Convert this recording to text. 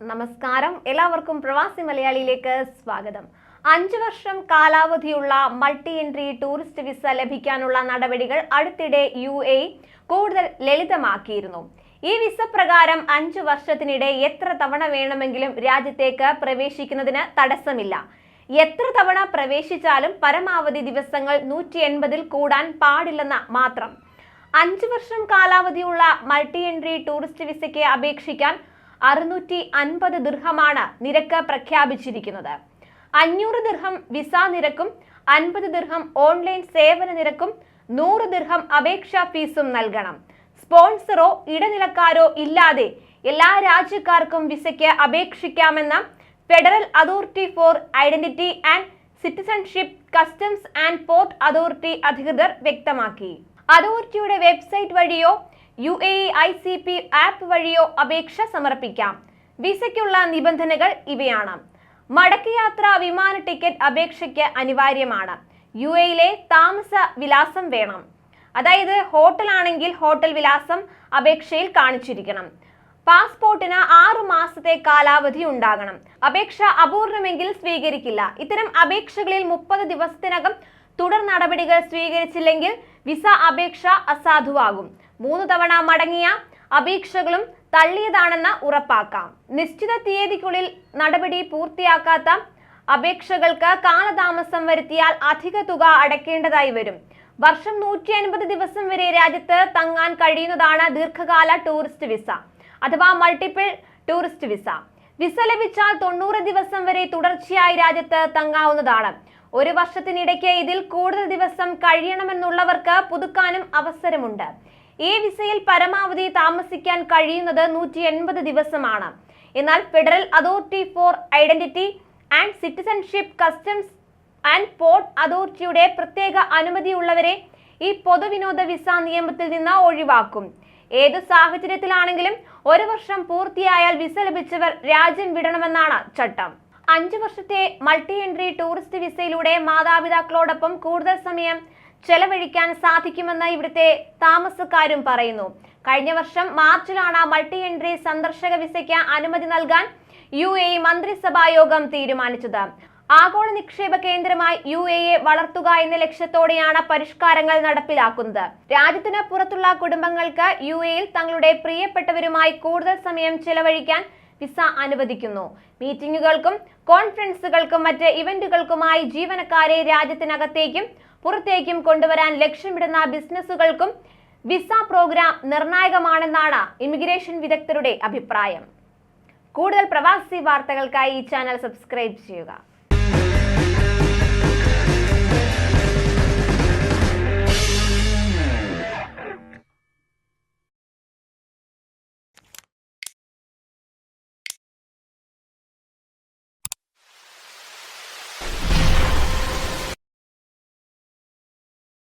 നമസ്കാരം. എല്ലാവർക്കും പ്രവാസി മലയാളിയിലേക്ക് സ്വാഗതം. അഞ്ചു വർഷം കാലാവധിയുള്ള മൾട്ടി എൻട്രി ടൂറിസ്റ്റ് വിസ ലഭിക്കാനുള്ള നടപടികൾ അടുത്തിടെ യു എ കൂടുതൽ ലളിതമാക്കിയിരുന്നു. ഈ വിസ പ്രകാരം അഞ്ചു വർഷത്തിനിടെ എത്ര തവണ വേണമെങ്കിലും രാജ്യത്തേക്ക് പ്രവേശിക്കുന്നതിന് തടസ്സമില്ല. എത്ര തവണ പ്രവേശിച്ചാലും പരമാവധി ദിവസങ്ങൾ നൂറ്റി എൺപതിൽ കൂടാൻ പാടില്ലെന്ന മാത്രം. അഞ്ച് വർഷം കാലാവധിയുള്ള മൾട്ടി എൻട്രി ടൂറിസ്റ്റ് വിസയ്ക്ക് അപേക്ഷിക്കാൻ അറുന്നൂറ്റി അൻപത് ദീർഘമാണ് നിരക്ക് പ്രഖ്യാപിച്ചിരിക്കുന്നത്. അഞ്ഞൂറ് ദീർഘം വിസ നിരക്കും അൻപത് ദീർഘം ഓൺലൈൻ സേവന നിരക്കും നൂറ് ദീർഘം അപേക്ഷാ ഫീസും നൽകണം. സ്പോൺസറോ ഇടനിലക്കാരോ ഇല്ലാതെ എല്ലാ രാജ്യക്കാർക്കും വിസയ്ക്ക് അപേക്ഷിക്കാമെന്ന് federal authority for identity and citizenship customs and port authority അധികൃതർ വ്യക്തമാക്കി. അതോറിറ്റിയുടെ വെബ്സൈറ്റ് വഴിയോ U A I C P app വഴിയോ അപേക്ഷ സമർപ്പിക്കാം. വിസയ്ക്കുള്ള നിബന്ധനകൾ ഇവയാണ്. മടക്കയാത്ര വിമാന ടിക്കറ്റ് അപേക്ഷയ്ക്ക് അനിവാര്യമാണ്. യു എയിലെ താമസ വിലാസം വേണം. അതായത് ഹോട്ടലാണെങ്കിൽ ഹോട്ടൽ വിലാസം അപേക്ഷയിൽ കാണിച്ചിരിക്കണം. പാസ്പോർട്ടിന് ആറു മാസത്തെ കാലാവധി ഉണ്ടാകണം. അപേക്ഷ അപൂർണമെങ്കിൽ സ്വീകരിക്കില്ല. ഇത്തരം അപേക്ഷകളിൽ മുപ്പത് ദിവസത്തിനകം തുടർ നടപടികൾ സ്വീകരിച്ചില്ലെങ്കിൽ വിസ അപേക്ഷ അസാധുവാകും. മൂന്ന് തവണ മടങ്ങിയ അപേക്ഷകളും തള്ളിയതാണെന്ന് ഉറപ്പാക്കാം. നിശ്ചിത തീയതിക്കുള്ളിൽ നടപടി പൂർത്തിയാക്കാത്ത അപേക്ഷകൾക്ക് കാലതാമസം വരുത്തിയാൽ അധിക തുക അടയ്ക്കേണ്ടതായി വരും. വർഷം നൂറ്റി അൻപത് ദിവസം വരെ രാജ്യത്ത് തങ്ങാൻ കഴിയുന്നതാണ് ദീർഘകാല ടൂറിസ്റ്റ് വിസ അഥവാ മൾട്ടിപ്പിൾ ടൂറിസ്റ്റ് വിസ. വിസ ലഭിച്ചാൽ തൊണ്ണൂറ് ദിവസം വരെ തുടർച്ചയായി രാജ്യത്ത് തങ്ങാവുന്നതാണ്. ഒരു വർഷത്തിനിടയ്ക്ക് ഇതിൽ കൂടുതൽ ദിവസം കഴിയണമെന്നുള്ളവർക്ക് പുതുക്കാനും അവസരമുണ്ട്. ഈ വിസയിൽ പരമാവധി താമസിക്കാൻ കഴിയുന്നത് നൂറ്റി എൺപത് ദിവസമാണ്. എന്നാൽ federal authority for identity and citizenship customs and port അതോറിറ്റിയുടെ പ്രത്യേക അനുമതിയുള്ളവരെ ഈ പൊതുവിനോദ വിസ നിയമത്തിൽ നിന്ന് ഒഴിവാക്കും. ഏതു സാഹചര്യത്തിലാണെങ്കിലും ഒരു വർഷം പൂർത്തിയായാൽ വിസ ലഭിച്ചവർ രാജ്യം വിടണമെന്നാണ് ചട്ടം. അഞ്ചു വർഷത്തെ മൾട്ടി എൻട്രി ടൂറിസ്റ്റ് വിസയിലൂടെ മാതാപിതാക്കളോടൊപ്പം കൂടുതൽ സമയം ചെലവഴിക്കാൻ സാധിക്കുമെന്ന് ഇവിടുത്തെ താമസക്കാരും പറയുന്നു. കഴിഞ്ഞ വർഷം മാർച്ചിലാണ് മൾട്ടി എൻട്രി സന്ദർശക വിസയ്ക്ക് അനുമതി നൽകാൻ യു എ മന്ത്രിസഭാ യോഗം തീരുമാനിച്ചത്. ആഗോള നിക്ഷേപ കേന്ദ്രമായി യു എ വളർത്തുക എന്ന ലക്ഷ്യത്തോടെയാണ് പരിഷ്കാരങ്ങൾ നടപ്പിലാക്കുന്നത്. രാജ്യത്തിന് പുറത്തുള്ള കുടുംബങ്ങൾക്ക് യു എയിൽ തങ്ങളുടെ പ്രിയപ്പെട്ടവരുമായി കൂടുതൽ സമയം ചെലവഴിക്കാൻ വിസ അനുവദിക്കുന്നു. മീറ്റിംഗുകൾക്കും കോൺഫറൻസുകൾക്കും മറ്റ് ഇവന്റുകൾക്കുമായി ജീവനക്കാരെ രാജ്യത്തിനകത്തേക്കും പുറത്തേക്കും കൊണ്ടുവരാൻ ലക്ഷ്യമിടുന്ന ബിസിനസ്സുകൾക്കും വിസ പ്രോഗ്രാം നിർണായകമാണെന്നാണ് ഇമിഗ്രേഷൻ വിദഗ്ധരുടെ അഭിപ്രായം. കൂടുതൽ പ്രവാസി വാർത്തകൾക്കായി ഈ ചാനൽ സബ്സ്ക്രൈബ് ചെയ്യുക.